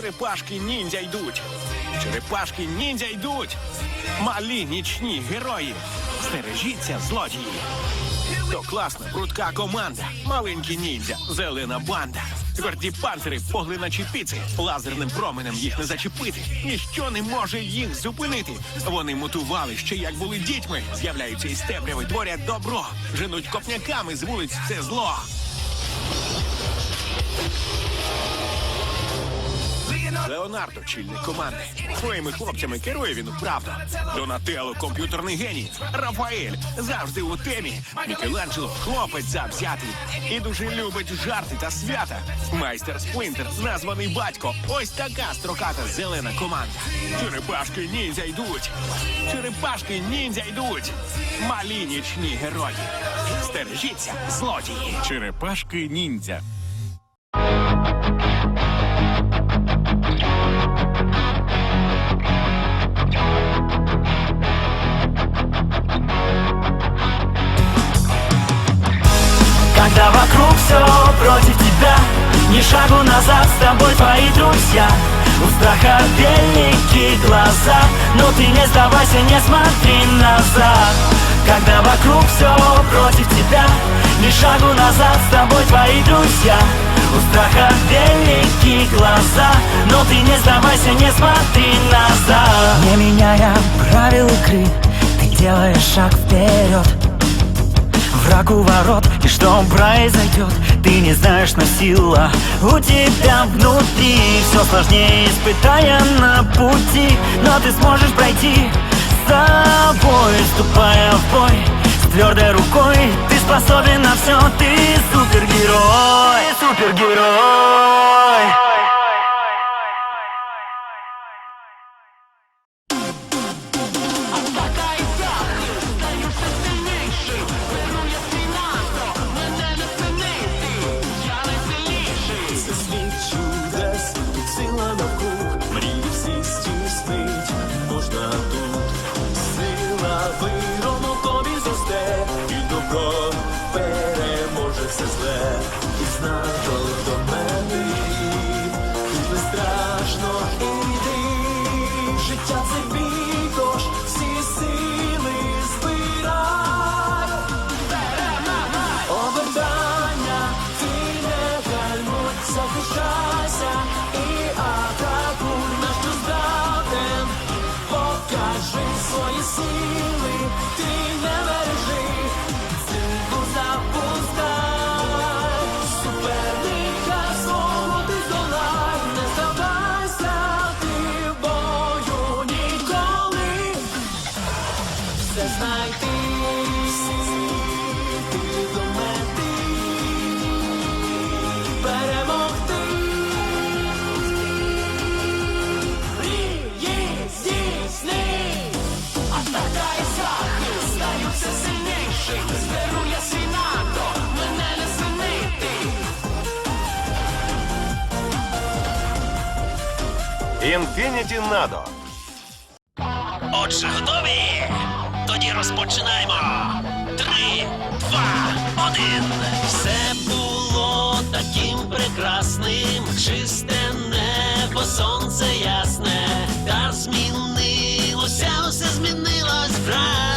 Черепашки ніндзя йдуть. Черепашки ніндзя йдуть. Малі нічні герої. Стережіться, злодії. То класна, прудка команда. Маленькі ніндзя, зелена банда. Тверді панцири, поглиначі піци. Лазерним променем їх не зачепити. Ніщо не може їх зупинити. Вони мутували ще як були дітьми. З'являються із темряви, творять добро. Женуть копняками з вулиць все зло. Леонардо, чільник команди. Своїми хлопцями керує він вправно. Донателло, комп'ютерний геній. Рафаель завжди у темі. Мікеланджело, хлопець завзятий. І дуже любить жарти та свята. Майстер Сплинтер, названий батько. Ось така строката зелена команда. Черепашки ніндзя йдуть. Черепашки ніндзя йдуть. Малі нічні герої. Стережіться, злодії. Черепашки ніндзя. Когда вокруг все против тебя Ни шагу назад, с тобой твои друзья. У страха великие глаза Но ты не сдавайся, не смотри назад. Когда вокруг все против тебя Ни шагу назад, с тобой твои друзья. У страха великие глаза Но ты не сдавайся, не смотри назад. Не меняя правил игры Ты делаешь шаг вперед Враг у ворот, и что произойдет Ты не знаешь, но сила у тебя внутри. Все сложнее, испытая на пути Но ты сможешь пройти. С собой Ступая в бой с твердой рукой Ты способен на все, ты супергерой Супергерой все. Зберу свій НАТО, мене не. Інфініті Надо. Отже, готові? Тоді розпочинаємо. Три, два, один. Все було таким прекрасним, чисте небо, сонце ясне, та змінилося, все змінилось враз.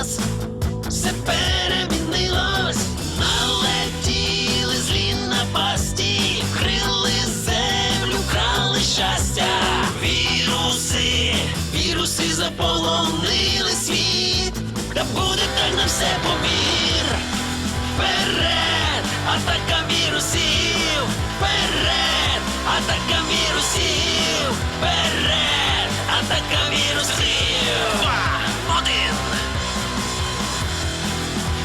Та буде так на все помір. Вперед, атака вірусів, вперед, атака вірусів, вперед, атака вірусів. Два, один.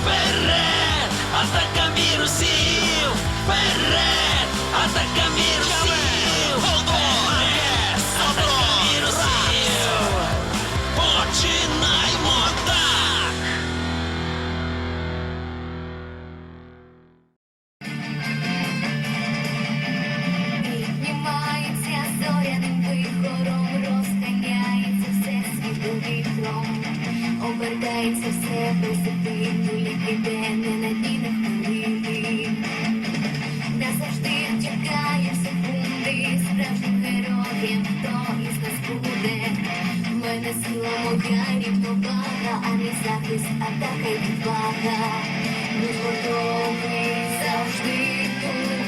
Вперед! Атака вірусів! Вперед! Обертається все позитивно, як іде ненадійних хвилин. Назавжди в секунди, справжнім героєм хто із нас буде. В мене сила моя рівновага, а не захист, атака й відвага. Ми готові завжди тут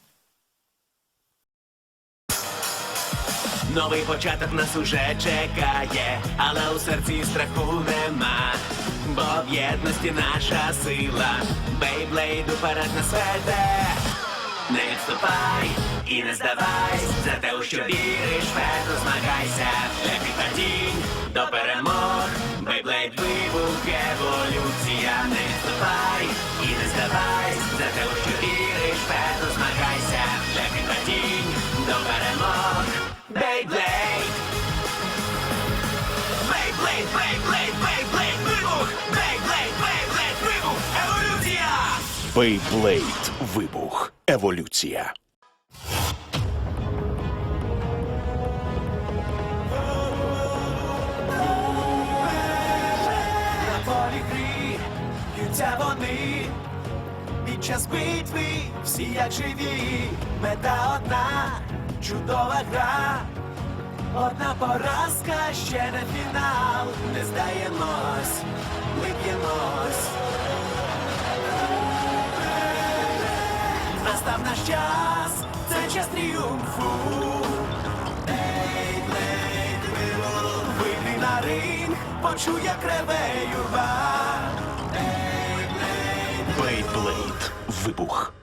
Новий початок нас уже чекає, але у серці страху нема. Бо в єдності наша сила, Бейблейд уперед нас веде. Не відступай і не здавайся, за те, у що віриш, вперто змагайся, для підпадінь до перемог, Бейблейд Вибух. Еволюція. На полі грі б'ються вони під час битви всі як живі, мета одна, чудова гра, одна поразка, ще не фінал, наш час, це час тріумфу. Бейблейд вибух, вийди на ринг, почуй, як реве юрба. Бейблейд Бейблейд Вибух.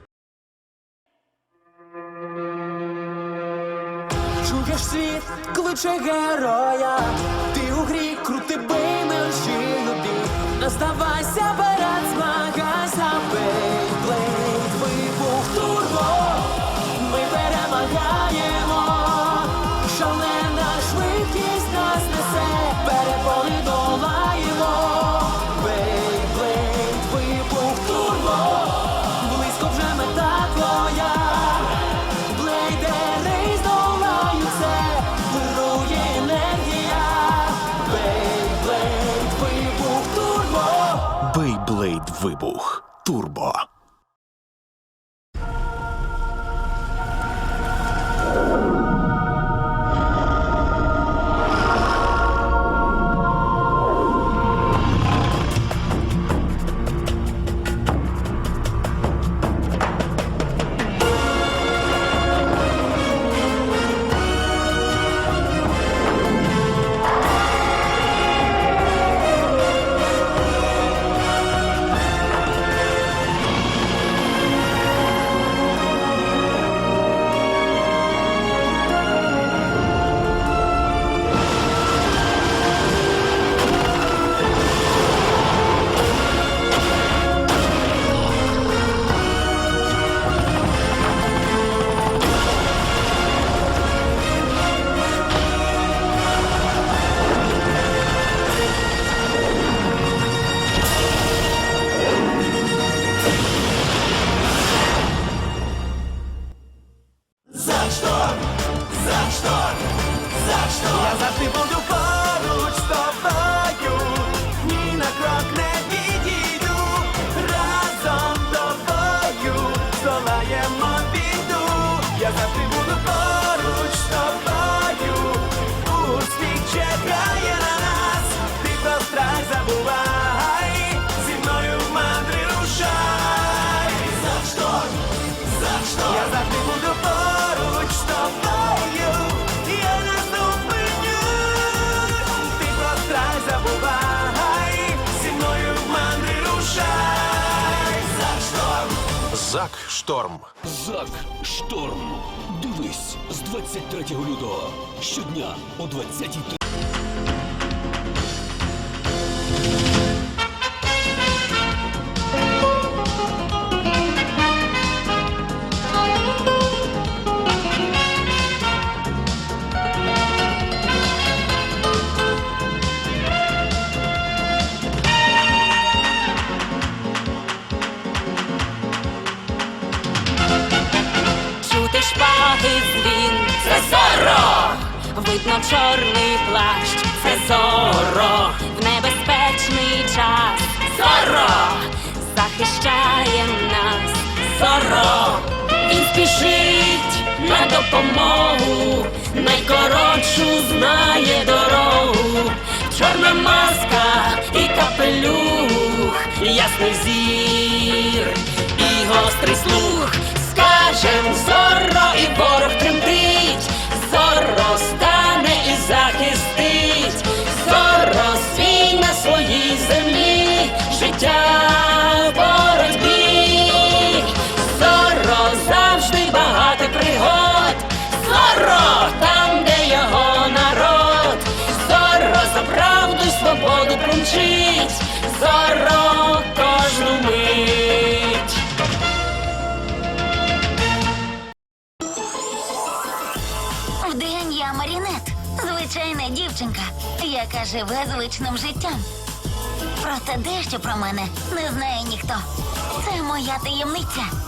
Чуєш світ, кличе героя, ти у грі крути бий мерщію бій, не здавайся Зак Шторм. Зак Шторм. Дивись з 23 лютого. Щодня о 23. Шпаги дзвін, це зоро, видно чорний плащ, це зоро, в небезпечний час, зоро, захищає нас, зоро, він спішить на допомогу, найкоротшу знає дорогу, чорна маска і капелюх, ясний зір. і гострий слух. Скажем зорро і ворог тремтить, зорро стане і захистить, зорро свій на своїй землі, життя яка живе звичним життям. Проте дещо про мене не знає ніхто. Це моя таємниця.